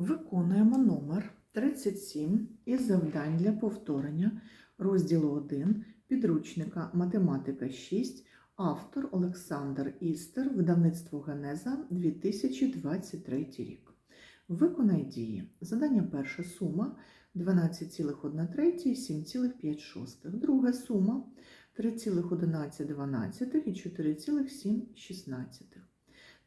Виконуємо номер 37 із завдань для повторення розділу 1 підручника Математика 6, автор Олександр Істер, видавництво Генеза 2023 рік. Виконай дії. Задання перша сума 12,1 і 7,5. Друга сума 3,11 і 4,7.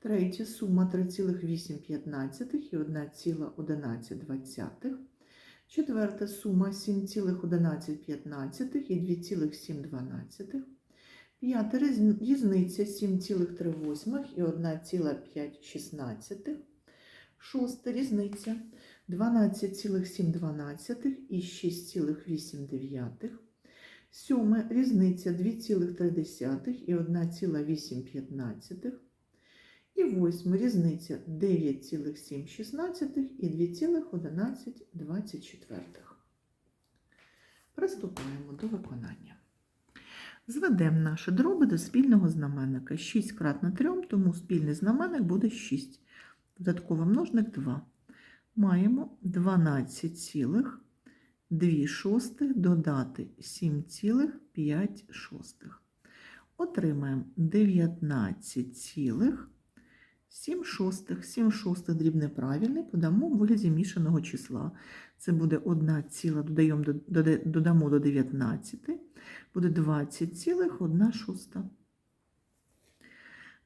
Третя сума 3,815 і 1,11. Четверта сума 7,1115 і 2,7. П'ята різниця 7,38 і 1,516. Шоста різниця 12,712 і 6,8. Сьоме різниця 2,3 і 1,815. І восьма різниця 9,716 і 2,1124. Приступаємо до виконання. Зведемо наші дроби до спільного знаменника. 6 кратно 3, тому спільний знаменник буде 6. Додатковий множник 2. Маємо 12,2 шостих додати 7,5 шостих. Отримаємо 19,7 шостих. 7 шостих дріб неправильний, подамо в вигляді мішаного числа. Це буде 1 ціла, додаємо, додамо до 19, буде 20,1 шоста.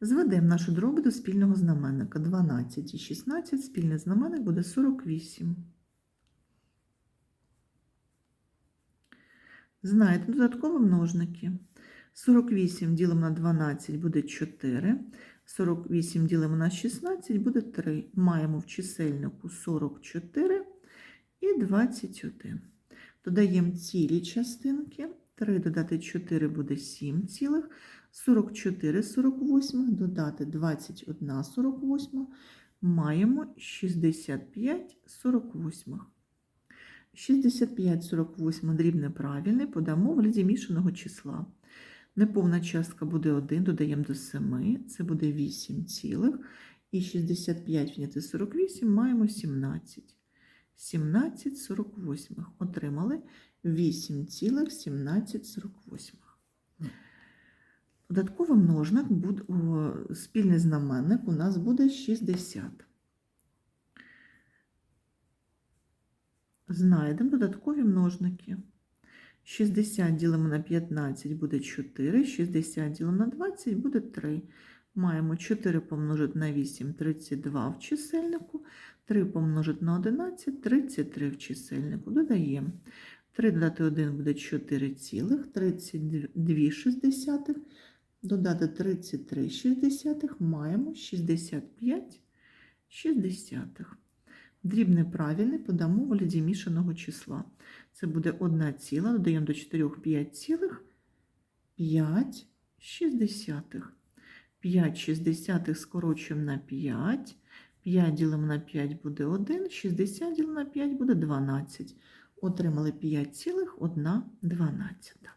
Зведемо наші дроби до спільного знаменника. 12 і 16, спільний знаменник буде 48. Знаєте додаткові множники. 48 ділимо на 12 буде 4. 48 ділимо на 16 буде 3. Маємо в чисельнику 44 і 21. Додаємо цілі частинки. 3 додати 4 буде 7 цілих. 44 48 додати 21 48. Маємо 65 48. 65 48 дрібне правильний, подамо в вигляді мішаного числа. Неповна частка буде 1, додаємо до 7, це буде 8 цілих. І 65 відняти 48 маємо 17. 17 48. Отримали 8 цілих 17 48. Додатковий множник, спільний знаменник у нас буде 60. Знайдемо додаткові множники. 60 ділимо на 15 буде 4, 60 ділимо на 20 буде 3. Маємо 4 помножити на 8 32 в чисельнику, 3 помножити на 11 33 в чисельнику. Додаємо. 3 додати 1 буде 4 цілих, 32 шістдесятих, додати 33 шістдесятих, маємо 65 шістдесятих. Дрібне правильний подамо в вигляді мішаного числа. Це буде 1 ціла, додаємо до 4 5 цілих, 5 шістдесятих. 5 шістдесятих скорочуємо на 5. 5 ділимо на 5 буде 1, 60 ділимо на 5 буде 12. Отримали 5 цілих 1 дванадцята.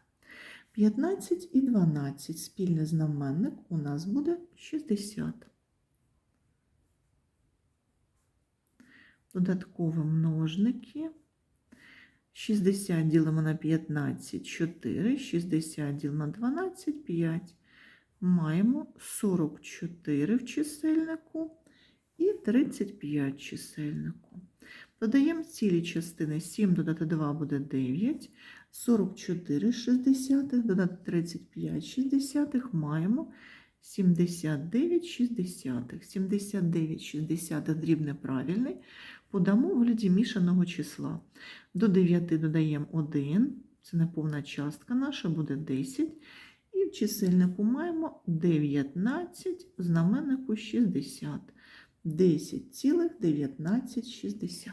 15 і 12 спільний знаменник у нас буде 60. Додаткові множники. 60 ділимо на 15 4, 60 ділимо на 12 5. Маємо 44 в чисельнику і 35 в чисельнику. Додаємо цілі частини 7 додати 2 буде 9, 44 шістдесятих, додати 35 шістдесятих, маємо 79 шістдесятих. 79 шістдесятих дрібне правильний, подамо в вигляді мішаного числа. До 9 додаємо 1, це неповна частка наша, буде 10. І в чисельнику маємо 19, в знаменнику 60. 10,19.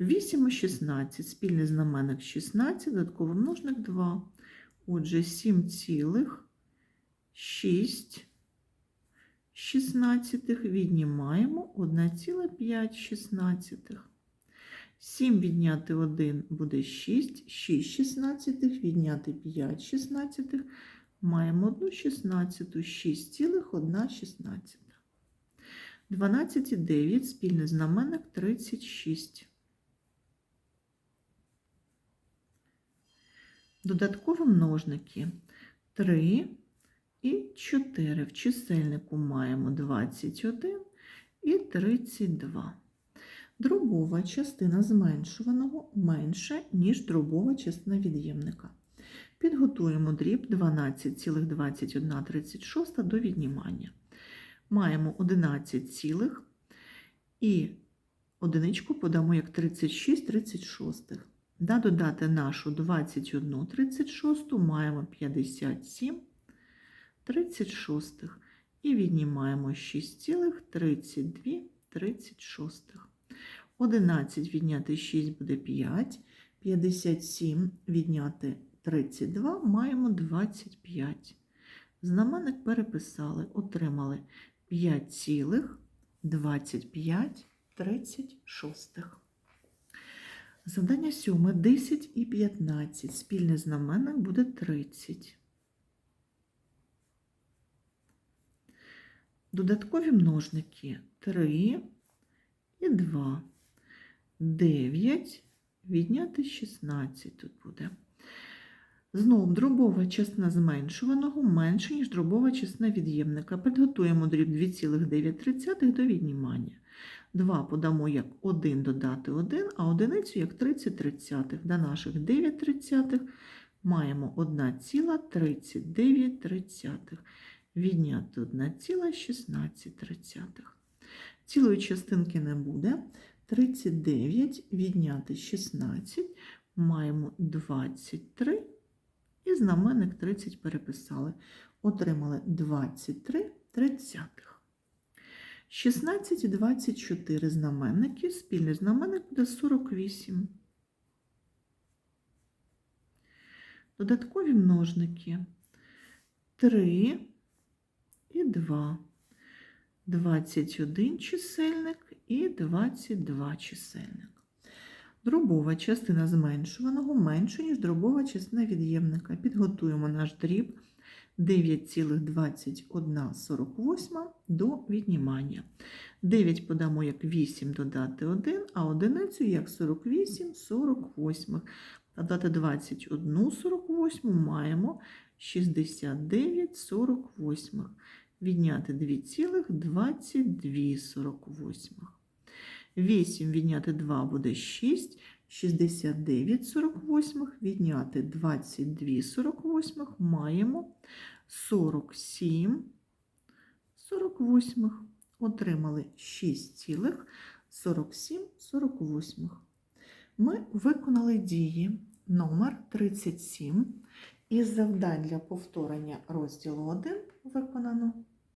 8 і 16, спільний знаменник 16, додатковий множник 2. Отже, 7,6 16 віднімаємо 1,5 7 відняти 1 буде 6, 6 шістнадцятих відняти 5 шістнадцятих, маємо 1 шістнадцяту, 6,1 шістнадцята. 12 і 9, спільний знаменник 36. Додаткові множники 3 і 4. В чисельнику маємо 21 і 32. Дробова частина зменшуваного менше, ніж дробова частина від'ємника. Підготуємо дріб 12,2136 до віднімання. Маємо 11 цілих і одиничку подамо як 36 36. Да, додати нашу 21 36 маємо 57 36 і віднімаємо 6,32 36. 11 відняти 6 буде 5, 57 відняти 32 маємо 25. Знаменник переписали, отримали 5,25 36. Завдання 7. 10 і 15. Спільний знаменник буде 30. Додаткові множники 3 і 2. 9 відняти 16 тут буде. Знов дробова частина зменшуваного менше, ніж дробова частина від'ємника. Підготуємо дріб 2,9 до віднімання. 2 подамо як 1 додати 1, а одиницю як 30 тридцятих. До наших 9 тридцятих маємо 1,39 тридцятих. Відняти 1,16 тридцятих. Цілої частинки не буде. 39 відняти 16 маємо 23 і знаменник 30 переписали. Отримали 23 тридцятих. 16 і 24 знаменники, спільний знаменник буде 48. Додаткові множники 3 і 2. 21 чисельник і 22 чисельник. Дробова частина зменшуваного менше, ніж дробова частина від'ємника. Підготуємо наш дріб 9,2148 до віднімання. 9 подамо як 8 додати 1, а одиницю як 48 48. Додати 21 48 маємо 69 48 відняти 2,2248. 8 відняти 2 буде 6, 69 48 відняти 22 48 маємо 47 48. Отримали 6,47 48. Ми виконали дії номер 37 із завдань для повторення розділу 1 виконано.